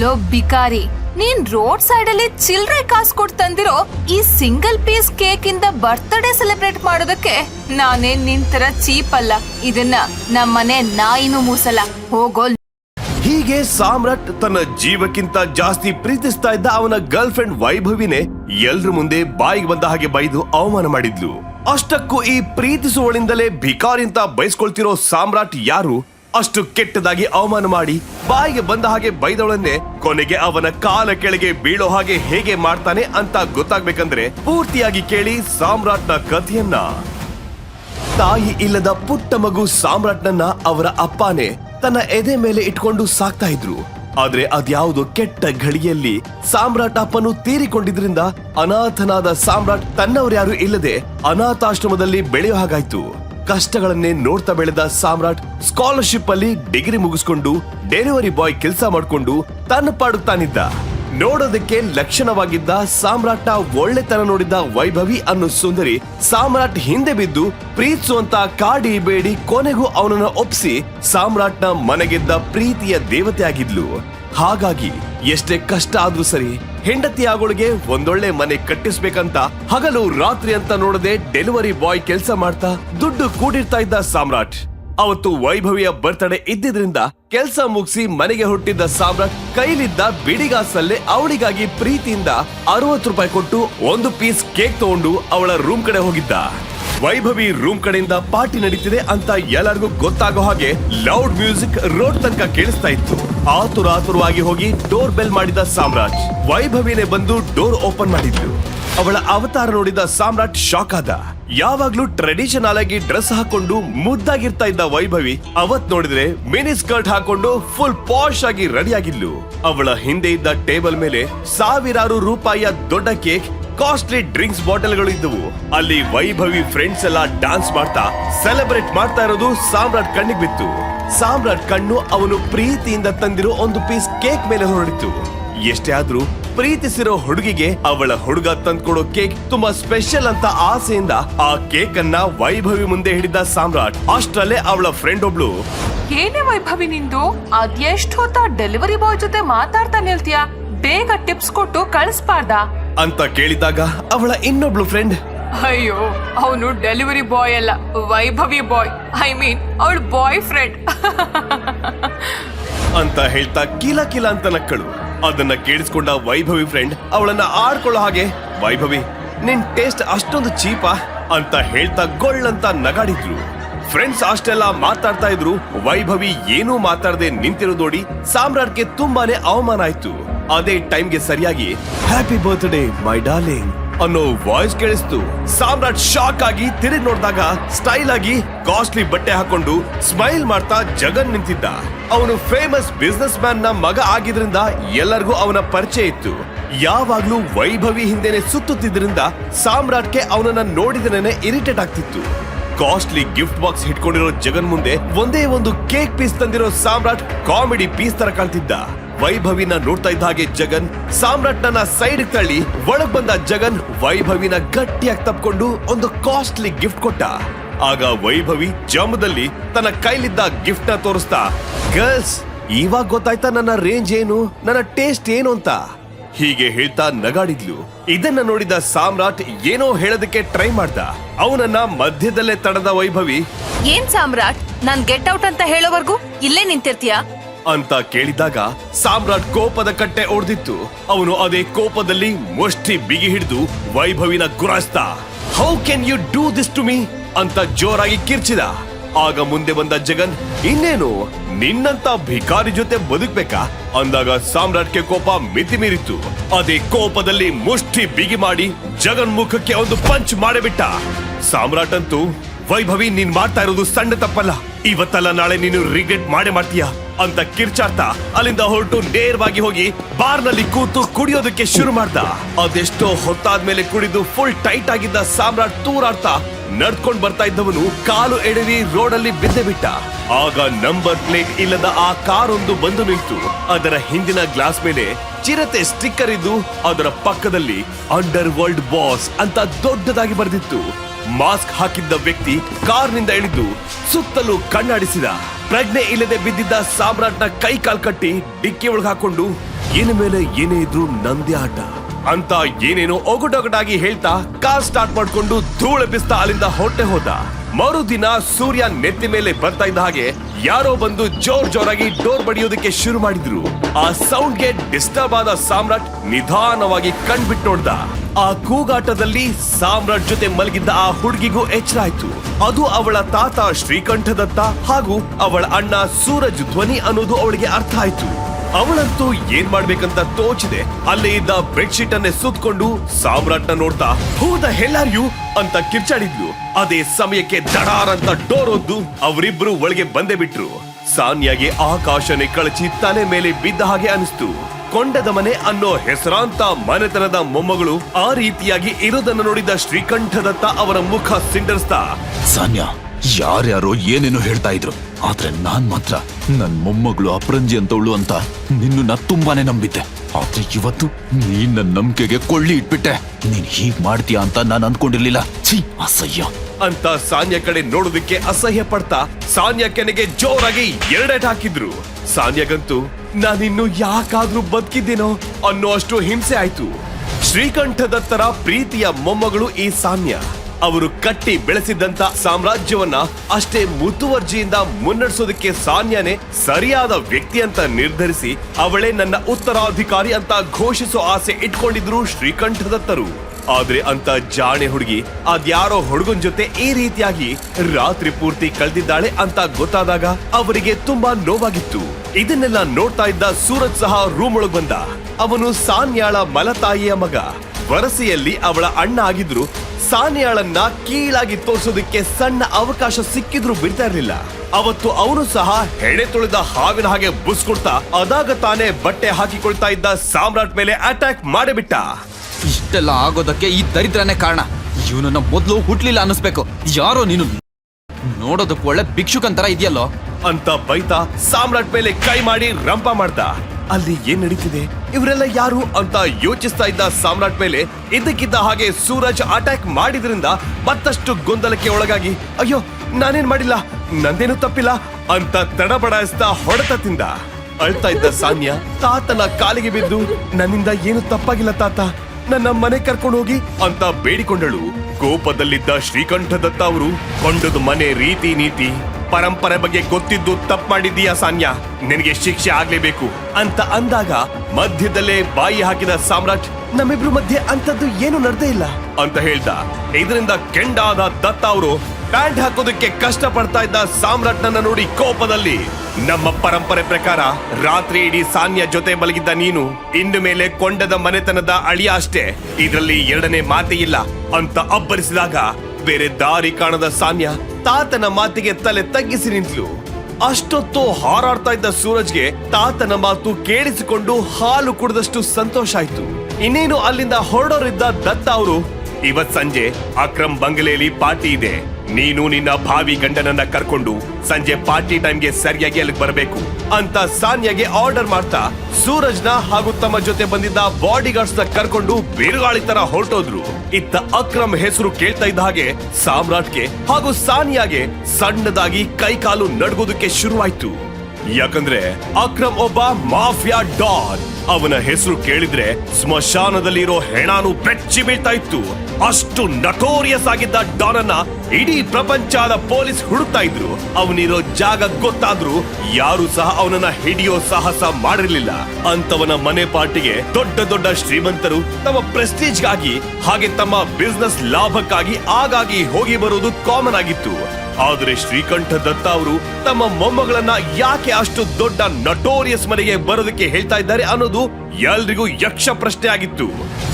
Low ಬಿಕಾರಿ. ನೀನ್ road side ಅಲ್ಲಿ ಚಿಲ್ರೆ ಕಾಸು ಕೊಟ್ಟು ತಂದಿರೋ ಈ ಸಿಂಗಲ್ ಪೀಸ್ ಕೇಕ್ ಇಂದ ಬರ್ತ್ಡೇ ಸೆಲೆಬ್ರೇಟ್ ಮಾಡೋದಕ್ಕೆ ನಾನೇನ್ ನಿನ್ ತರ ಚೀಪ್ ಅಲ್ಲ. ಇದನ್ನ ನಮ್ಮನೆ ನಾಯಿನೂ ಮೂಸಲ್ಲ. ಹೋಗೋ ಹೀಗೆ ಸಾಮ್ರಾಟ್ ತನ್ನ ಜೀವಕ್ಕಿಂತ ಜಾಸ್ತಿ ಪ್ರೀತಿಸ್ತಾ ಇದ್ದ ಅವನ ಗರ್ಲ್ ಫ್ರೆಂಡ್ ವೈಭವಿನೇ ಎಲ್ರ ಮುಂದೆ ಬಾಯಿಗೆ ಬಂದ ಹಾಗೆ ಬೈದು ಅವಮಾನ ಮಾಡಿದ್ಲು. ಅಷ್ಟಕ್ಕೂ ಈ ಪ್ರೀತಿಸುವಳಿಂದಲೇ ಭಿಕಾರಿ ಅಂತ ಬಯಸ್ಕೊಳ್ತಿರೋ ಸಾಮ್ರಾಟ್ ಯಾರು? ಅಷ್ಟು ಕೆಟ್ಟದಾಗಿ ಅವಮಾನ ಮಾಡಿ ಬಾಯಿಗೆ ಬಂದ ಹಾಗೆ ಬೈದವಳನ್ನೇ ಕೊನೆಗೆ ಅವನ ಕಾಲ ಕೆಳಗೆ ಬೀಳೋ ಹಾಗೆ ಹೇಗೆ ಮಾಡ್ತಾನೆ ಅಂತ ಗೊತ್ತಾಗ್ಬೇಕಂದ್ರೆ ಪೂರ್ತಿಯಾಗಿ ಕೇಳಿ ಸಾಮ್ರಾಟ್ನ ಕಥೆಯನ್ನ. ತಾಯಿ ಇಲ್ಲದ ಪುಟ್ಟ ಮಗು ಸಾಮ್ರಾಟ್ನನ್ನ ಅವರ ಅಪ್ಪನೇ ತನ್ನ ಎದೆ ಮೇಲೆ ಇಟ್ಕೊಂಡು ಸಾಕ್ತಾ ಇದ್ರು. ಆದ್ರೆ ಅದ್ಯಾವುದೋ ಕೆಟ್ಟ ಘಳಿಯಲ್ಲಿ ಸಾಮ್ರಾಟ್ ಅಪ್ಪನು ತೀರಿಕೊಂಡಿದ್ರಿಂದ ಅನಾಥನಾದ ಸಾಮ್ರಾಟ್ ತನ್ನವರ್ಯಾರು ಇಲ್ಲದೆ ಅನಾಥಾಶ್ರಮದಲ್ಲಿ ಬೆಳೆಯೋ ಹಾಗಾಯ್ತು. ಕಷ್ಟಗಳನ್ನೇ ನೋಡ್ತಾ ಬೆಳೆದ ಸಾಮ್ರಾಟ್ ಸ್ಕಾಲರ್ಶಿಪ್ ಅಲ್ಲಿ ಡಿಗ್ರಿ ಮುಗಿಸ್ಕೊಂಡು ಡೆಲಿವರಿ ಬಾಯ್ ಕೆಲಸ ಮಾಡ್ಕೊಂಡು ತನ್ನ ಪಾಡುತ್ತಾನಿದ್ದ ನೋಡೋದಕ್ಕೆ ಲಕ್ಷಣವಾಗಿದ್ದ ಸಾಮ್ರಾಟ್ನ ಒಳ್ಳೆತನ ನೋಡಿದ್ದ ವೈಭವಿ ಅನ್ನೋ ಸುಂದರಿ ಸಾಮ್ರಾಟ್ ಹಿಂದೆ ಬಿದ್ದು ಪ್ರೀತಿಸುವಂತ ಕಾಡಿ ಬೇಡಿ ಕೊನೆಗೂ ಅವನನ್ನ ಒಪ್ಸಿ ಸಾಮ್ರಾಟ್ನ ಮನೆಗೆದ್ದ ಪ್ರೀತಿಯ ದೇವತೆ ಆಗಿದ್ಲು ಹಾಗಾಗಿ ಎಷ್ಟೇ ಕಷ್ಟ ಆದ್ರೂ ಸರಿ ಹೆಂಡತಿ ಆಗೋಳಿಗೆ ಒಂದೊಳ್ಳೆ ಮನೆ ಕಟ್ಟಿಸ್ಬೇಕಂತ ಹಗಲು ರಾತ್ರಿ ಅಂತ ನೋಡದೆ ಡೆಲಿವರಿ ಬಾಯ್ ಕೆಲಸ ಮಾಡ್ತಾ ದುಡ್ಡು ಕೂಡಿರ್ತಾ ಇದ್ದ ಸಾಮ್ರಾಟ್. ಅವತ್ತು ವೈಭವಿಯ ಬರ್ತಡೆ ಇದ್ದಿದ್ರಿಂದ ಕೆಲ್ಸ ಮುಗಿಸಿ ಮನೆಗೆ ಹುಟ್ಟಿದ್ದ ಸಾಮ್ರಾಟ್ ಕೈಲಿದ್ದ ಬಿಡಿಗಾಸಲ್ಲೇ ಅವಳಿಗಾಗಿ ಪ್ರೀತಿಯಿಂದ ಅರವತ್ತು ರೂಪಾಯಿ ಕೊಟ್ಟು ಒಂದು ಪೀಸ್ ಕೇಕ್ ತಗೊಂಡು ಅವಳ ರೂಮ್ ಕಡೆ ಹೋಗಿದ್ದ. ವೈಭವಿ ರೂಮ್ ಕಡೆಯಿಂದ ಪಾರ್ಟಿ ನಡೀತಿದೆ ಅಂತ ಎಲ್ಲರಿಗೂ ಗೊತ್ತಾಗೋ ಹಾಗೆ ಲೌಡ್ ಮ್ಯೂಸಿಕ್ ರೋಡ್ ತನಕ ಕೇಳಿಸ್ತಾ ಇತ್ತು. ಆತುರ ಆತುರವಾಗಿ ಹೋಗಿ ಡೋರ್ ಬೆಲ್ ಮಾಡಿದ ಸಾಮ್ರಾಟ್ ವೈಭವಿನೇ ಬಂದು ಡೋರ್ ಓಪನ್ ಮಾಡಿದ್ಲು. ಅವಳ ಅವತಾರ ನೋಡಿದ ಸಾಮ್ರಾಟ್ ಶಾಕ್ ಆದ. ಯಾವಾಗ್ಲೂ ಟ್ರೆಡಿಷನಲ್ ಆಗಿ ಡ್ರೆಸ್ ಹಾಕೊಂಡು ಮುದ್ದಾಗಿರ್ತಾ ಇದ್ದ ವೈಭವಿ ಅವತ್ ನೋಡಿದ್ರೆ ಮಿನಿ ಸ್ಕರ್ಟ್ ಹಾಕೊಂಡು ಫುಲ್ ಪಾಶ್ ಆಗಿ ರೆಡಿ ಆಗಿದ್ಲು ಅವಳ ಹಿಂದೆ ಇದ್ದ ಟೇಬಲ್ ಮೇಲೆ ಸಾವಿರಾರು ರೂಪಾಯಿಯ ದೊಡ್ಡ ಕೇಕ್ ಕಾಸ್ಟ್ಲಿ ಡ್ರಿಂಕ್ಸ್ ಬಾಟಲ್ಗಳು ಇದ್ದವು. ಅಲ್ಲಿ ವೈಭವಿ ಫ್ರೆಂಡ್ಸ್ ಎಲ್ಲ ಡಾನ್ಸ್ ಮಾಡ್ತಾ ಸೆಲೆಬ್ರೇಟ್ ಮಾಡ್ತಾ ಇರೋದು ಸಾಮ್ರಾಟ್ ಕಣ್ಣಿಗೆ ಬಿತ್ತು. ಸಾಮ್ರಾಟ್ ಕಣ್ಣು ಅವನು ಪ್ರೀತಿಯಿಂದ ತಂದಿರೋ ಒಂದು ಪೀಸ್ ಕೇಕ್ ಮೇಲೆ ಹೊರಡಿತು. ಎಷ್ಟೇ ಆದ್ರೂ ಪ್ರೀತಿಸಿರೋ ಹುಡುಗಿಗೆ ಅವಳ ಹುಡುಗ ತಂದ್ಕೊಡೋ ಕೇಕ್ ತುಂಬಾ ಸ್ಪೆಷಲ್ ಅಂತ ಆಸೆಯಿಂದ ಆ ಕೇಕ್ ಅನ್ನ ವೈಭವಿ ಮುಂದೆ ಹಿಡಿದ ಸಾಮ್ರಾಟ್ ಅಷ್ಟರಲ್ಲೇ ಅವಳ ಫ್ರೆಂಡ್ ಒಬ್ಳು. ಏನೇ ವೈಭವಿ ನಿಂದು? ಅದೆಷ್ಟು ಹೊತ್ತ ಡೆಲಿವರಿ ಬಾಯ್ ಜೊತೆ ಮಾತಾಡ್ತಾ ನಿಲ್ತೀಯ? ಬೇಗ ಟಿಪ್ಸ್ ಕೊಟ್ಟು ಕಳಿಸ್ಬಾರ್ದ? ಅಂತ ಕೇಳಿದಾಗ ಅವಳ ಇನ್ನೊಬ್ಳು ಫ್ರೆಂಡ್ ಅಯ್ಯೋ, ಅವನು ಡೆಲಿವರಿ ಬಾಯ್ ಅಲ್ಲ, ವೈಭವಿ ಬಾಯ್ ಐ ಮೀನ್ ಅವಳ ಬಾಯ್ ಫ್ರೆಂಡ್ ಅಂತ ಹೇಳ್ತಾ ಕಿಲ ಕಿಲ ಅಂತ ನಕ್ಕಳು. ಅದನ್ನ ಕೇಳಿಸ್ಕೊಂಡ ವೈಭವಿ ಫ್ರೆಂಡ್ ಅವಳನ್ನ ಆಡ್ಕೊಳ್ಳೋ ಹಾಗೆ, ವೈಭವಿ, ನಿನ್ ಟೇಸ್ಟ್ ಅಷ್ಟೊಂದು ಚೀಪಾ ಅಂತ ಹೇಳ್ತಾ ಗೊಳ್ಳಂತ ನಗಾಡಿದ್ರು. ಫ್ರೆಂಡ್ಸ್ ಅಷ್ಟೆಲ್ಲ ಮಾತಾಡ್ತಾ ಇದ್ರು. ವೈಭವಿ ಏನೂ ಮಾತಾಡದೆ ನಿಂತಿರೋದು ನೋಡಿ ಸಾಮ್ರಾಟ್ಗೆ ತುಂಬಾನೇ ಅವಮಾನ ಆಯ್ತು. ಅದೇ ಟೈಮ್ಗೆ ಸರಿಯಾಗಿ ಹ್ಯಾಪಿ ಬರ್ತ್ಡೇ ಮೈ ಡಾರ್ಲಿಂಗ್ ಅನ್ನೋ ವಾಯ್ಸ್ ಕೇಳಿಸ್ತು. ಸಾಮ್ರಾಟ್ ಶಾಕ್ ಆಗಿ ತಿರುಗಿ ನೋಡಿದಾಗ ಸ್ಟೈಲ್ ಆಗಿ ಕಾಸ್ಟ್ಲಿ ಬಟ್ಟೆ ಹಾಕೊಂಡು ಸ್ಮೈಲ್ ಮಾಡ್ತಾ ಜಗನ್ ನಿಂತಿದ್ದ. ಅವನು ಫೇಮಸ್ ಬಿಸ್ನೆಸ್ ಮ್ಯಾನ್ನ ಮಗ ಆಗಿದ್ರಿಂದ ಎಲ್ಲರಿಗೂ ಅವನ ಪರಿಚಯ ಇತ್ತು. ಯಾವಾಗ್ಲೂ ವೈಭವಿ ಹಿಂದೆನೆ ಸುತ್ತುತ್ತಿದ್ರಿಂದ ಸಾಮ್ರಾಟ್ಗೆ ಅವನನ್ನ ನೋಡಿದನೇ ಇರಿಟೇಟ್ ಆಗ್ತಿತ್ತು. ಕಾಸ್ಟ್ಲಿ ಗಿಫ್ಟ್ ಬಾಕ್ಸ್ ಹಿಡ್ಕೊಂಡಿರೋ ಜಗನ್ ಮುಂದೆ ಒಂದೇ ಒಂದು ಕೇಕ್ ಪೀಸ್ ತಂದಿರೋ ಸಾಮ್ರಾಟ್ ಕಾಮಿಡಿ ಪೀಸ್ ತರ ಕಾಣ್ತಿದ್ದ. ವೈಭವಿನ ನೋಡ್ತಾ ಇದ್ದ ಹಾಗೆ ಜಗನ್ ಸಾಮ್ರಾಟ್ನ ಸೈಡ್ ತಳ್ಳಿ ಒಳಗ್ ಬಂದ ಜಗನ್ ವೈಭವಿನ ಗಟ್ಟಿಯಾಗಿ ತಪ್ಕೊಂಡು ಒಂದು ಕಾಸ್ಟ್ಲಿ ಗಿಫ್ಟ್ ಕೊಟ್ಟ. ಆಗ ವೈಭವಿ ಜಮದಲ್ಲಿ ತನ್ನ ಕೈಲಿದ್ದ ಗಿಫ್ಟ್ನ ತೋರಿಸ್ತಾ ಗರ್ಲ್ಸ್ ಇವಾಗ ಗೊತ್ತಾಯ್ತಾ ನನ್ನ ರೇಂಜ್ ಏನು? ನನ್ನ ಟೇಸ್ಟ್ ಏನು ಅಂತ? ಹೀಗೆ ಹೇಳ್ತಾ ನಗಾಡಿದ್ಲು. ಇದನ್ನ ನೋಡಿದ ಸಾಮ್ರಾಟ್ ಏನೋ ಹೇಳೋದಕ್ಕೆ ಟ್ರೈ ಮಾಡ್ದ. ಅವನನ್ನ ಮಧ್ಯದಲ್ಲೇ ತಡದ ವೈಭವಿ, ಏನ್ ಸಾಮ್ರಾಟ್? ನಾನ್ ಗೆಟ್ ಔಟ್ ಅಂತ ಹೇಳೋವರೆಗೂ ಇಲ್ಲೇ ನಿಂತಿರ್ತೀಯಾ? ಅಂತ ಕೇಳಿದಾಗ ಸಾಮ್ರಾಟ್ ಕೋಪದ ಕಟ್ಟೆ ಒಡೆದಿತ್ತು. ಅವನು ಅದೇ ಕೋಪದಲ್ಲಿ ಮುಷ್ಟಿ ಬಿಗಿ ಹಿಡಿದು ವೈಭವಿನ ಗುರಾಸ್ತ. How can you do this to me ಅಂತ ಜೋರಾಗಿ ಕಿರ್ಚಿದ. ಆಗ ಮುಂದೆ ಬಂದ ಜಗನ್, ಇನ್ನೇನು? ನಿನ್ನಂತ ಭಿಕಾರಿ ಜೊತೆ ಬದುಕ್ಬೇಕಾ? ಅಂದಾಗ ಸಾಮ್ರಾಟ್ಗೆ ಕೋಪ ಮಿತಿ ಮೀರಿತ್ತು. ಅದೇ ಕೋಪದಲ್ಲಿ ಮುಷ್ಟಿ ಬಿಗಿ ಮಾಡಿ ಜಗನ್ ಮುಖಕ್ಕೆ ಒಂದು ಪಂಚ್ ಮಾಡಿಬಿಟ್ಟ. ಸಾಮ್ರಾಟ್ ಅಂತೂ ವೈಭವಿ ನೀನ್ ಮಾಡ್ತಾ ಇರೋದು ಸಣ್ಣ ತಪ್ಪಲ್ಲ. ಇವತ್ತಲ್ಲ ನಾಳೆ ನೀನು ರಿಗ್ರೆಟ್ ಮಾಡೇ ಮಾಡ್ತೀಯ? ಅಂತ ಕಿರ್ಚಾಡ್ತ ಅಲ್ಲಿಂದ ಹೊರಟು ನೇರವಾಗಿ ಹೋಗಿ ಬಾರ್ನಲ್ಲಿ ಕೂತು ಕುಡಿಯೋದಕ್ಕೆ ಶುರು ಮಾಡ್ದ ಅದೆಷ್ಟೋ ಹೊತ್ತಾದ್ಮೇಲೆ ಕುಡಿದು ಫುಲ್ ಟೈಟ್ ಆಗಿದ್ದ ಸಾಮ್ರಾಟ್ ತೂರಾಡ್ತಾ ನಡ್ಕೊಂಡ್ ಬರ್ತಾ ಇದ್ದವನು ಕಾಲು ಎಡವಿ ರೋಡಲ್ಲಿ ಬಿದ್ದೆ ಬಿಟ್ಟ. ಆಗ ನಂಬರ್ ಪ್ಲೇಟ್ ಇಲ್ಲದ ಆ ಕಾರ್ ಒಂದು ಬಂದು ನಿಂತು ಅದರ ಹಿಂದಿನ ಗ್ಲಾಸ್ ಮೇಲೆ ಚಿರತೆ ಸ್ಟಿಕ್ಕರ್ ಇದ್ದು ಅದರ ಪಕ್ಕದಲ್ಲಿ ಅಂಡರ್ ವರ್ಲ್ಡ್ ಬಾಸ್ ಅಂತ ದೊಡ್ಡದಾಗಿ ಬರೆದಿತ್ತು. ಮಾಸ್ಕ್ ಹಾಕಿದ್ದ ವ್ಯಕ್ತಿ ಕಾರ್ನಿಂದ ಇಳಿದು ಸುತ್ತಲೂ ಕಣ್ಣಾಡಿಸಿದ. ಪ್ರಜ್ಞೆ ಇಲ್ಲದೆ ಬಿದ್ದಿದ್ದ ಸಾಮ್ರಾಟ್ನ ಕೈ ಕಾಲ್ ಕಟ್ಟಿ ಡಿಕ್ಕಿ ಒಳಗೆ ಹಾಕೊಂಡು, ಏನ ಮೇಲೆ ಏನೇ ಇದ್ರು ನಂದೇ ಆಟ. ಅಂತ ಏನೇನೋ ಒಗಟೊಗಟಾಗಿ ಹೇಳ್ತಾ ಕಾರ್ ಸ್ಟಾರ್ಟ್ ಮಾಡ್ಕೊಂಡು ಧೂಳೆಬ್ಬಿಸ್ತಾ ಅಲ್ಲಿಂದ ಹೊಟ್ಟೆ ಹೋದ. ಮರುದಿನ ಸೂರ್ಯ ನೆತ್ತಿ ಮೇಲೆ ಬರ್ತಾ ಇದ್ದ ಹಾಗೆ ಯಾರೋ ಬಂದು ಜೋರ್ ಜೋರಾಗಿ ಡೋರ್ ಬಡಿಯೋದಕ್ಕೆ ಶುರು ಮಾಡಿದ್ರು. ಆ ಸೌಂಡ್ಗೆ ಡಿಸ್ಟರ್ಬ್ ಆದ ಸಾಮ್ರಾಟ್ ನಿಧಾನವಾಗಿ ಕಣ್ಬಿಟ್ಟು ನೋಡ್ದ. ಆ ಕೂಗಾಟದಲ್ಲಿ ಸಾಮ್ರಾಟ್ ಜೊತೆ ಮಲಗಿದ್ದ ಆ ಹುಡುಗಿಗೂ ಎಚ್ಚರಾಯಿತು. ಅದು ಅವಳ ತಾತ ಶ್ರೀಕಂಠದತ್ತ ಹಾಗೂ ಅವಳ ಅಣ್ಣ ಸೂರಜ್ ಧ್ವನಿ ಅನ್ನೋದು ಅವಳಿಗೆ ಅರ್ಥ ಆಯ್ತು. ಅವಳಂತೂ ಏನ್ ಮಾಡ್ಬೇಕಂತ ತೋಚಿದೆ. ಅಲ್ಲೇ ಇದ್ದ ಬೆಡ್ಶೀಟ್ ಅನ್ನೇ ಸುತ್ಕೊಂಡು ಸಾಮ್ರಾಟ್ನ ನೋಡ್ತಾ ಹೂದ ಹೆಲ್ಲಾರ್ಯು ಅಂತ ಕಿರ್ಚಾಡಿದ್ಲು. ಅದೇ ಸಮಯಕ್ಕೆ ದಡಾರ್ ಅಂತ ಡೋರ್ ಒದ್ದು ಅವರಿಬ್ರು ಒಳಗೆ ಬಂದೇ ಬಿಟ್ರು. ಸಾನ್ಯಾಗೆ ಆಕಾಶನೇ ಕಳಚಿ ತಲೆ ಮೇಲೆ ಬಿದ್ದ ಹಾಗೆ ಅನಿಸ್ತು. ಕೊಂಡದ ಮನೆ ಅನ್ನೋ ಹೆಸರಾಂತ ಮನೆತನದ ಮೊಮ್ಮಗಳು ಆ ರೀತಿಯಾಗಿ ಇರೋದನ್ನು ನೋಡಿದ ಶ್ರೀಕಂಠದತ್ತ ಅವರ ಮುಖ ಸಿಂಡರ್ಸ್ತಾ ಸಾನ್ಯ ಯಾರ್ಯಾರೋ ಏನೇನೋ ಹೇಳ್ತಾ ಇದ್ರು. ಆದ್ರೆ ನಾನ್ ಮಾತ್ರ ನನ್ ಮೊಮ್ಮಗಳು ಅಪ್ರಂಜಿ ಅಂತವಳು ಅಂತ ನಿನ್ನ ತುಂಬಾನೇ ನಂಬಿದ್ದೆ. ಆದ್ರೆ ಇವತ್ತು ನೀನ್ ನನ್ ನಂಬಿಕೆಗೆ ಕೊಳ್ಳಿ ಇಟ್ಬಿಟ್ಟೆ. ನೀನ್ ಹೀಗ್ ಮಾಡ್ತೀಯಾ ಅಂತ ನಾನ್ ಅನ್ಕೊಂಡಿರ್ಲಿಲ್ಲ. ಛೀ ಅಸಹ್ಯ. ಅಂತ ಸಾನ್ಯ ಕಡೆ ನೋಡೋದಕ್ಕೆ ಅಸಹ್ಯ ಪಡ್ತಾ ಸಾನ್ಯ ಕೆನೆಗೆ ಜೋರಾಗಿ ಎರಡೆಟ್ ಹಾಕಿದ್ರು. ಸಾನ್ಯಗಂತೂ ನಾನಿನ್ನು ಯಾಕಾದ್ರೂ ಬದುಕಿದ್ದೇನೋ ಅನ್ನೋ ಅಷ್ಟು ಹಿಂಸೆ ಆಯ್ತು. ಶ್ರೀಕಂಠದತ್ತರ ಪ್ರೀತಿಯ ಮೊಮ್ಮಗಳು ಈ ಸಾಮ್ಯ ಅವರು ಕಟ್ಟಿ ಬೆಳೆಸಿದ್ದಂತ ಸಾಮ್ರಾಜ್ಯವನ್ನ ಅಷ್ಟೇ ಮುತುವರ್ಜಿಯಿಂದ ಮುನ್ನಡೆಸೋದಕ್ಕೆ ಸಾನ್ಯನೇ ಸರಿಯಾದ ವ್ಯಕ್ತಿ ಅಂತ ನಿರ್ಧರಿಸಿ ಅವಳೇ ನನ್ನ ಉತ್ತರಾಧಿಕಾರಿ ಅಂತ ಘೋಷಿಸೋ ಆಸೆ ಇಟ್ಕೊಂಡಿದ್ರು ಶ್ರೀಕಂಠದತ್ತರು. ಆದ್ರೆ ಅಂತ ಜಾಣೆ ಹುಡುಗಿ ಅದ್ಯಾರೋ ಹುಡುಗನ್ ಜೊತೆ ಈ ರೀತಿಯಾಗಿ ರಾತ್ರಿ ಪೂರ್ತಿ ಕಳೆದಿದ್ದಾಳೆ ಅಂತ ಗೊತ್ತಾದಾಗ ಅವರಿಗೆ ತುಂಬಾ ನೋವಾಗಿತ್ತು. ಇದನ್ನೆಲ್ಲ ನೋಡ್ತಾ ಇದ್ದ ಸೂರಜ್ ಸಹ ರೂಮ್ ಒಳಗ್ ಬಂದ. ಅವನು ಸಾನ್ಯಾಳ ಮಲತಾಯಿಯ ಮಗ. ವರಸೆಯಲ್ಲಿ ಅವಳ ಅಣ್ಣ ಆಗಿದ್ರು. ಸಾನ್ಯಾಳನ್ನ ಕೀಳಾಗಿ ತೋರಿಸೋದಕ್ಕೆ ಸಣ್ಣ ಅವಕಾಶ ಸಿಕ್ಕಿದ್ರು ಬಿಡ್ತಾ ಇರ್ಲಿಲ್ಲ. ಅವತ್ತು ಅವನು ಸಹ ಹೆಡೆ ತುಳಿದ ಹಾವಿನ ಹಾಗೆ ಬುಸ್ಕೊಡ್ತಾ ಅದಾಗ ತಾನೇ ಬಟ್ಟೆ ಹಾಕಿಕೊಳ್ತಾ ಇದ್ದ ಸಾಮ್ರಾಟ್ ಮೇಲೆ ಅಟ್ಯಾಕ್ ಮಾಡಿಬಿಟ್ಟ. ಇಷ್ಟೆಲ್ಲ ಆಗೋದಕ್ಕೆ ಈ ದರಿದ್ರನೇ ಕಾರಣ. ಇವನನ್ನ ಮೊದಲು ಹುಟ್ಲಿಲ್ಲ ಅನ್ನಿಸ್ಬೇಕು. ಯಾರೋ ನೀನು ನೋಡೋದಕ್ಕೆ ಒಳ್ಳೆ ಭಿಕ್ಷುಕಂತರ ಇದೆಯಲ್ಲೋ? ಅಂತ ಬೈತಾ ಸಾಮ್ರಾಟ್ ಮೇಲೆ ಕೈ ಮಾಡಿ ರಂಪ ಮಾಡ್ದ ಅಲ್ಲಿ ಏನ್ ನಡೀತಿದೆ? ಇವರೆಲ್ಲ ಯಾರು ಅಂತ ಯೋಚಿಸ್ತಾ ಇದ್ದ ಸಾಮ್ರಾಟ್ ಮೇಲೆ ಇದ್ದಕ್ಕಿದ್ದ ಹಾಗೆ ಸೂರಜ್ ಅಟ್ಯಾಕ್ ಮಾಡಿದ್ರಿಂದ ಮತ್ತಷ್ಟು ಗೊಂದಲಕ್ಕೆ ಒಳಗಾಗಿ, ಅಯ್ಯೋ, ನಾನೇನ್ ಮಾಡಿಲ್ಲ? ನಂದೇನು ತಪ್ಪಿಲ್ಲ? ಅಂತ ತಡಬಡಾಯಿಸ್ತಾ ಹೊಡೆತ ತಿಂದ. ಅಳ್ತಾ ಇದ್ದ ಸಾನ್ಯ ತಾತನ ಕಾಲಿಗೆ ಬಿದ್ದು, ನನ್ನಿಂದ ಏನು ತಪ್ಪಾಗಿಲ್ಲ ತಾತ? ನನ್ನ ಮನೆ ಕರ್ಕೊಂಡು ಹೋಗಿ? ಅಂತ ಬೇಡಿಕೊಂಡಳು. ಕೋಪದಲ್ಲಿದ್ದ ಶ್ರೀಕಂಠದತ್ತ ಅವರು ಕೊಂಡದ ಮನೆ ರೀತಿ ನೀತಿ. ಪರಂಪರೆ ಬಗ್ಗೆ ಗೊತ್ತಿದ್ದು ತಪ್ಪು ಮಾಡಿದೀಯಾ ಸಾನ್ಯ? ನಿನಗೆ ಶಿಕ್ಷೆ ಆಗ್ಲೇಬೇಕು ಅಂತ ಅಂದಾಗ ಮಧ್ಯದಲ್ಲೇ ಬಾಯಿ ಹಾಕಿದ ಸಾಮ್ರಾಟ್ ನಮ್ಮಿಬ್ರು ಮಧ್ಯೆ ಅಂತದ್ದು ಏನು ನಡೆದೇ ಇಲ್ಲ. ಅಂತ ಹೇಳ್ದ. ಇದರಿಂದ ಕೆಂಡಾದ ದತ್ತ ಅವರು ಪ್ಯಾಂಟ್ ಹಾಕೋದಕ್ಕೆ ಕಷ್ಟ ಪಡ್ತಾ ಇದ್ದ ಸಾಮ್ರಾಟ್ನನ್ನ ನೋಡಿ ಕೋಪದಲ್ಲಿ. ನಮ್ಮ ಪರಂಪರೆ ಪ್ರಕಾರ ರಾತ್ರಿ ಇಡೀ ಸಾನ್ಯ ಜೊತೆ ಮಲಗಿದ್ದ ನೀನು ಇನ್ನು ಮೇಲೆ ಕೊಂಡದ ಮನೆತನದ ಅಳಿಯ ಅಷ್ಟೇ. ಇದರಲ್ಲಿ ಎರಡನೇ ಮಾತೆ ಇಲ್ಲ. ಅಂತ ಅಬ್ಬರಿಸಿದಾಗ ಬೇರೆ ದಾರಿ ಕಾಣದ ಸಾನ್ಯ ತಾತನ ಮಾತಿಗೆ ತಲೆ ತಗ್ಗಿಸಿ ನಿಂತ್ಲು. ಅಷ್ಟೊತ್ತು ಹಾರಾಡ್ತಾ ಇದ್ದ ಸೂರಜ್ಗೆ ತಾತನ ಮಾತು ಕೇಳಿಸಿಕೊಂಡು ಹಾಲು ಕುಡಿದಷ್ಟು ಸಂತೋಷ ಆಯ್ತು. ಇನ್ನೇನು ಅಲ್ಲಿಂದ ಹೊರಡೋರಿದ್ದ ದತ್ತ ಅವರು ಇವತ್ ಸಂಜೆ ಅಕ್ರಮ್ ಬಂಗಲೆಯಲ್ಲಿ ಪಾರ್ಟಿ ಇದೆ. ನೀನು ನಿನ್ನ ಭಾವಿ ಗಂಡನನ್ನ ಕರ್ಕೊಂಡು ಸಂಜೆ ಪಾರ್ಟಿ ಟೈಮ್ಗೆ ಸರಿಯಾಗಿ ಅಲ್ಲಿಗೆ ಬರಬೇಕು ಅಂತ ಸಾನ್ಯಾಗೆ ಆರ್ಡರ್ ಮಾಡ್ತಾ ಸೂರಜ್ನ ಹಾಗೂ ತಮ್ಮ ಜೊತೆ ಬಂದಿದ್ದ ಬಾಡಿ ನ ಕರ್ಕೊಂಡು ಬಿರುಗಾಳಿ ತರ ಹೊರಟೋದ್ರು. ಇತ್ತ ಅಕ್ರಮ್ ಹೆಸರು ಕೇಳ್ತಾ ಇದ್ದ ಹಾಗೆ ಸಾಮ್ರಾಟ್ಗೆ ಹಾಗೂ ಸಾನಿಯಾಗೆ ಸಣ್ಣದಾಗಿ ಕೈಕಾಲು ನಡ್ಗೋದಕ್ಕೆ ಶುರುವಾಯ್ತು. ಯಾಕಂದ್ರೆ ಅಕ್ರಮ್ ಒಬ್ಬ ಮಾಫಿಯಾ ಡಾನ್ ಅವನ ಹೆಸರು ಕೇಳಿದ್ರೆ ಸ್ಮಶಾನದಲ್ಲಿರೋ ಹೆಣಾನು ಬೆಚ್ಚಿ ಬೀಳ್ತಾ ಇತ್ತು. ಅಷ್ಟು ನಟೋರಿಯಸ್ ಆಗಿದ್ದ ಡಾನನ್ನ ಇಡೀ ಪ್ರಪಂಚದ ಪೊಲೀಸ್ ಹುಡುಕ್ತಾ ಇದ್ರು. ಅವನಿರೋ ಜಾಗ ಗೊತ್ತಾದ್ರೂ ಯಾರು ಸಹ ಅವನನ್ನ ಹಿಡಿಯೋ ಸಾಹಸ ಮಾಡಿರ್ಲಿಲ್ಲ. ಅಂತವನ ಮನೆ ಪಾರ್ಟಿಗೆ ದೊಡ್ಡ ದೊಡ್ಡ ಶ್ರೀಮಂತರು ತಮ್ಮ ಪ್ರೆಸ್ಟೀಜ್ಗಾಗಿ ಹಾಗೆ ತಮ್ಮ ಬಿಸ್ನೆಸ್ ಲಾಭಕ್ಕಾಗಿ ಆಗಾಗಿ ಹೋಗಿ ಬರುವುದು ಕಾಮನ್ ಆಗಿತ್ತು. ಆದರೆ ಶ್ರೀಕಂಠ ದತ್ತ ಅವರು ತಮ್ಮ ಮೊಮ್ಮಗಳನ್ನ ಯಾಕೆ ಅಷ್ಟು ದೊಡ್ಡ ನಟೋರಿಯಸ್ ಮನೆಗೆ ಬರೋದಕ್ಕೆ ಹೇಳ್ತಾ ಇದ್ದಾರೆ ಅನ್ನೋದು ಎಲ್ರಿಗೂ ಯಕ್ಷ ಪ್ರಶ್ನೆ ಆಗಿತ್ತು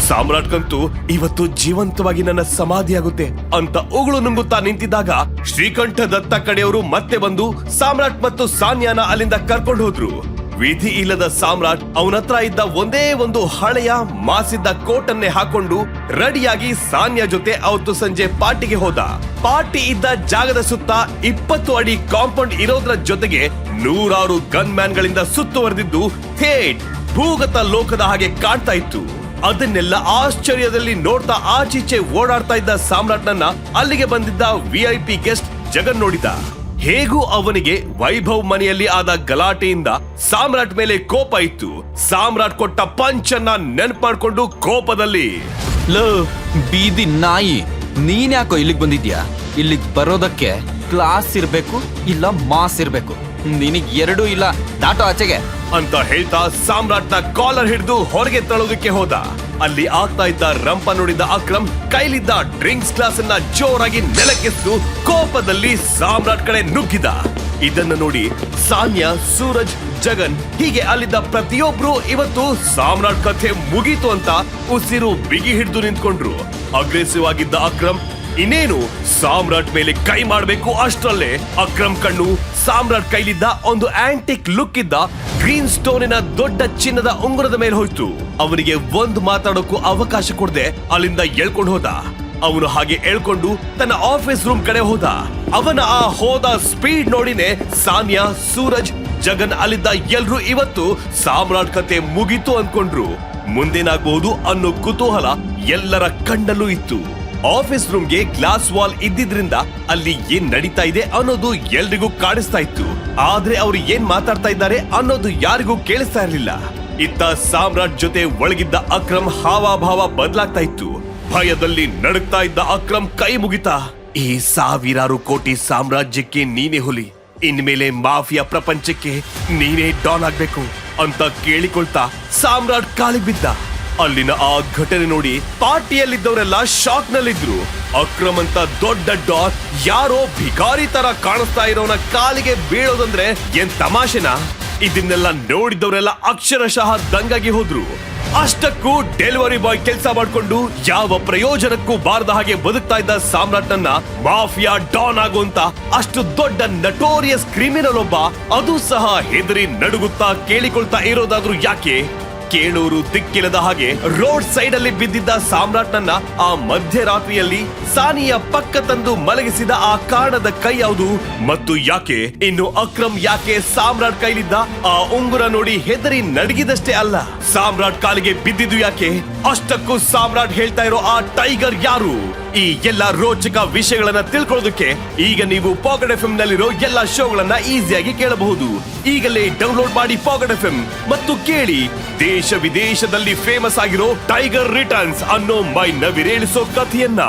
ಸಾಮ್ರಾಟ್ಗಂತೂ ಇವತ್ತು ಜೀವಂತವಾಗಿ ನನ್ನ ಸಮಾಧಿ ಆಗುತ್ತೆ ಅಂತ ಉಗುಳು ನುಂಗುತ್ತಾ ನಿಂತಿದ್ದಾಗ ಶ್ರೀಕಂಠ ದತ್ತ ಕಡೆಯವರು ಮತ್ತೆ ಬಂದು ಸಾಮ್ರಾಟ್ ಮತ್ತು ಸಾನ್ಯಾನ ಅಲ್ಲಿಂದ ಕರ್ಕೊಂಡು ಹೋದ್ರು. ವಿಧಿ ಇಲ್ಲದ ಸಾಮ್ರಾಟ್ ಅವನತ್ರ ಇದ್ದ ಒಂದೇ ಒಂದು ಹಳೆಯ ಮಾಸಿದ್ದ ಕೋಟನ್ನೇ ಹಾಕೊಂಡು ರೆಡಿಯಾಗಿ ಸಾನ್ಯ ಜೊತೆ ಅವತ್ತು ಸಂಜೆ ಪಾರ್ಟಿಗೆ ಹೋದ. ಪಾರ್ಟಿ ಇದ್ದ ಜಾಗದ ಸುತ್ತ ಇಪ್ಪತ್ತು ಅಡಿ ಕಾಂಪೌಂಡ್ ಇರೋದ್ರ ಜೊತೆಗೆ ನೂರಾರು ಗನ್ ಮ್ಯಾನ್ ಗಳಿಂದ ಸುತ್ತುವರೆದಿದ್ದು ಥೇಟ್. ಭೂಗತ ಲೋಕದ ಹಾಗೆ ಕಾಣ್ತಾ ಇತ್ತು. ಅದನ್ನೆಲ್ಲ ಆಶ್ಚರ್ಯದಲ್ಲಿ ನೋಡ್ತಾ ಆಚೀಚೆ ಓಡಾಡ್ತಾ ಇದ್ದ ಸಾಮ್ರಾಟ್ನನ್ನ ಅಲ್ಲಿಗೆ ಬಂದಿದ್ದ ವಿಐಪಿ ಗೆಸ್ಟ್ ಜಗನ್ ನೋಡಿದ. ಹೇಗೂ ಅವನಿಗೆ ವೈಭವ್ ಮನೆಯಲ್ಲಿ ಆದ ಗಲಾಟೆಯಿಂದ ಸಾಮ್ರಾಟ್ ಮೇಲೆ ಕೋಪ ಇತ್ತು. ಸಾಮ್ರಾಟ್ ಕೊಟ್ಟ ಪಂಚನ್ನ ನೆನಪ್ ಮಾಡ್ಕೊಂಡು ಕೋಪದಲ್ಲಿ. ಲೋ, ಬೀದಿ ನಾಯಿ, ನೀನ್ಯಾಕೋ ಇಲ್ಲಿಗೆ ಬಂದಿದ್ಯಾ? ಇಲ್ಲಿಗೆ ಬರೋದಕ್ಕೆ ಕ್ಲಾಸ್ ಇರ್ಬೇಕು, ಇಲ್ಲ ಮಾಸ್ ಇರ್ಬೇಕು? ನಿನಗ್ ಎರಡೂ ಇಲ್ಲ ದಾಟೋ ಆಚೆಗೆ. ಅಂತ ಹೇಳ್ತಾ ಸಾಮ್ರಾಟ್ನ ಕಾಲರ್ ಹಿಡಿದು ಹೊರಗೆ ತಳೋದಕ್ಕೆ ಹೋದ. ಅಲ್ಲಿ ಆಗ್ತಾ ಇದ್ದ ರಂಪ ನೋಡಿದ ಅಕ್ರಮ್ ಕೈಲಿದ್ದ ಡ್ರಿಂಕ್ಸ್ ಗ್ಲಾಸ್ ಅನ್ನ ಜೋರಾಗಿ ನೆಲಕ್ಕೆಸ್ತು ಕೋಪದಲ್ಲಿ ಸಾಮ್ರಾಟ್ ಕಡೆ ನುಗ್ಗಿದ. ಇದನ್ನ ನೋಡಿ ಸಾನ್ಯಾ, ಸೂರಜ್, ಜಗನ್ ಹೀಗೆ ಅಲ್ಲಿದ್ದ ಪ್ರತಿಯೊಬ್ರು ಇವತ್ತು ಸಾಮ್ರಾಟ್ ಕಥೆ ಮುಗೀತು ಅಂತ ಉಸಿರು ಬಿಗಿ ಹಿಡಿದು ನಿಂತ್ಕೊಂಡ್ರು. ಅಗ್ರೆಸಿವ್ ಆಗಿದ್ದ ಅಕ್ರಮ್ ಇನ್ನೇನು? ಸಾಮ್ರಾಟ್ ಮೇಲೆ ಕೈ ಮಾಡಬೇಕು ಅಷ್ಟರಲ್ಲೇ ಅಕ್ರಮ್ ಕಣ್ಣು, ಸಾಮ್ರಾಟ್ ಕೈಲಿದ್ದ ಒಂದು ಆಂಟಿಕ್ ಲುಕ್ ಇದ್ದ ಗ್ರೀನ್ ಸ್ಟೋನಿನ ದೊಡ್ಡ ಚಿನ್ನದ ಉಂಗುರದ ಮೇಲೆ ಹೋಯ್ತು. ಅವನಿಗೆ ಒಂದು ಮಾತಾಡೋಕ್ಕೂ ಅವಕಾಶ ಕೊಡದೆ ಅಲ್ಲಿಂದ ಎಳ್ಕೊಂಡು ಹೋದ. ಅವನು ಹಾಗೆ ಎಳ್ಕೊಂಡು ತನ್ನ ಆಫೀಸ್ ರೂಮ್ ಕಡೆ ಹೋದ. ಅವನ ಆ ಹೋದ ಸ್ಪೀಡ್ ನೋಡಿನೇ ಸಾನಿಯಾ, ಸೂರಜ್, ಜಗನ್ ಅಲ್ಲಿದ್ದ ಎಲ್ರು ಇವತ್ತು ಸಾಮ್ರಾಟ್ ಕತೆ ಮುಗೀತು ಅನ್ಕೊಂಡ್ರು. ಮುಂದೇನಾಗಬಹುದು ಅನ್ನೋ ಕುತೂಹಲ ಎಲ್ಲರ ಕಣ್ಣಲ್ಲೂ ಇತ್ತು. ಆಫೀಸ್ ರೂಮ್ಗೆ ಗ್ಲಾಸ್ ವಾಲ್ ಇದ್ದಿದ್ರಿಂದ ಅಲ್ಲಿ ಏನ್ ನಡೀತಾ ಇದೆ ಅನ್ನೋದು ಎಲ್ರಿಗೂ ಕಾಣಿಸ್ತಾ ಇತ್ತು. ಆದ್ರೆ ಅವ್ರು ಏನ್ ಮಾತಾಡ್ತಾ ಇದ್ದಾರೆ ಅನ್ನೋದು ಯಾರಿಗೂ ಕೇಳಿಸ್ತಾ ಇರಲಿಲ್ಲ. ಇತ್ತ ಸಾಮ್ರಾಟ್ ಜೊತೆ ಒಳಗಿದ್ದ ಅಕ್ರಮ್ ಹಾವಾಭಾವ ಬದಲಾಗ್ತಾ ಇತ್ತು. ಭಯದಲ್ಲಿ ನಡುಗ್ತಾ ಇದ್ದ ಅಕ್ರಮ್ ಕೈ ಮುಗಿತಾ. ಈ ಸಾವಿರಾರು ಕೋಟಿ ಸಾಮ್ರಾಜ್ಯಕ್ಕೆ ನೀನೇ ಹುಲಿ. ಇನ್ಮೇಲೆ ಮಾಫಿಯಾ ಪ್ರಪಂಚಕ್ಕೆ ನೀನೇ ಡಾನ್ ಆಗ್ಬೇಕು ಅಂತ ಕೇಳಿಕೊಳ್ತಾ ಸಾಮ್ರಾಟ್ ಕಾಲಿಗೆ ಬಿದ್ದ. ಅಲ್ಲಿನ ಆ ಘಟನೆ ನೋಡಿ ಪಾರ್ಟಿಯಲ್ಲಿದ್ದವರೆಲ್ಲ ಶಾಕ್ ನಲ್ಲಿದ್ರು ಅಕ್ರಮ್ ಅಂತ ದೊಡ್ಡ ಡಾಗ್ ಯಾರೋ ಭಿಕಾರಿ ತರ ಕಾಣಿಸ್ತಾ ಇರೋನ ಕಾಲಿಗೆ ಬೀಳೋದಂದ್ರೆ ಏನ್ ತಮಾಷೆನಾ? ಇದನ್ನೆಲ್ಲ ನೋಡಿದವರೆಲ್ಲ ಅಕ್ಷರಶಃ ದಂಗಾಗಿ ಹೋದ್ರು. ಅಷ್ಟಕ್ಕೂ ಡೆಲಿವರಿ ಬಾಯ್ ಕೆಲಸ ಮಾಡ್ಕೊಂಡು ಯಾವ ಪ್ರಯೋಜನಕ್ಕೂ ಬಾರದ ಹಾಗೆ ಬದುಕ್ತಾ ಇದ್ದ ಸಾಮ್ರಾಟ್ನನ್ನ ಮಾಫಿಯಾ ಡಾನ್ ಆಗುವಂತ ಅಷ್ಟು ದೊಡ್ಡ ನಟೋರಿಯಸ್ ಕ್ರಿಮಿನಲ್ ಒಬ್ಬ, ಅದು ಸಹ ಹೆದರಿ ನಡುಗುತ್ತಾ ಕೇಳಿಕೊಳ್ತಾ ಇರೋದಾದ್ರೂ ಯಾಕೆ? ಕೇಳೂರು ದಿಕ್ಕಿಲ್ಲದ ಹಾಗೆ ರೋಡ್ ಸೈಡ್ ಅಲ್ಲಿ ಬಿದ್ದಿದ್ದ ಸಾಮ್ರಾಟ್ನನ್ನ ಆ ಮಧ್ಯರಾತ್ರಿಯಲ್ಲಿ ಸಾನಿಯ ಪಕ್ಕ ತಂದು ಮಲಗಿಸಿದ ಆ ಕಾರಣದ ಕೈ ಯಾವುದು? ಮತ್ತು ಯಾಕೆ? ಇನ್ನು ಅಕ್ರಮ್ ಯಾಕೆ ಸಾಮ್ರಾಟ್ ಕೈಲಿದ್ದ? ಆ ಉಂಗುರ ನೋಡಿ ಹೆದರಿ ನಡಗಿದಷ್ಟೇ ಅಲ್ಲ. ಸಾಮ್ರಾಟ್ ಕಾಲಿಗೆ ಬಿದ್ದಿದ್ದು ಯಾಕೆ? ಅಷ್ಟಕ್ಕೂ ಸಾಮ್ರಾಟ್ ಹೇಳ್ತಾ ಇರೋ ಆ ಟೈಗರ್ ಯಾರು? ಈ ಎಲ್ಲ ರೋಚಕ ವಿಷಯಗಳನ್ನ ತಿಳ್ಕೊಳ್ಳೋದಕ್ಕೆ ಈಗ ನೀವು ಪಾಕೆಟ್ ಎಫ್ ನಲ್ಲಿರೋ ಎಲ್ಲ ಶೋಗಳನ್ನ ಈಸಿಯಾಗಿ ಕೇಳಬಹುದು. ಈಗಲೇ ಡೌನ್ಲೋಡ್ ಮಾಡಿ ಪಾಕೆಟ್ ಎಫ್ ಮತ್ತು ಕೇಳಿ. ದೇಶ ವಿದೇಶದಲ್ಲಿ ಫೇಮಸ್ ಆಗಿರೋ ಟೈಗರ್ ರಿಟರ್ನ್ಸ್ ಅನ್ನೋ ಮೈ ನವಿರೇಳಿಸೋ ಕಥೆಯನ್ನ.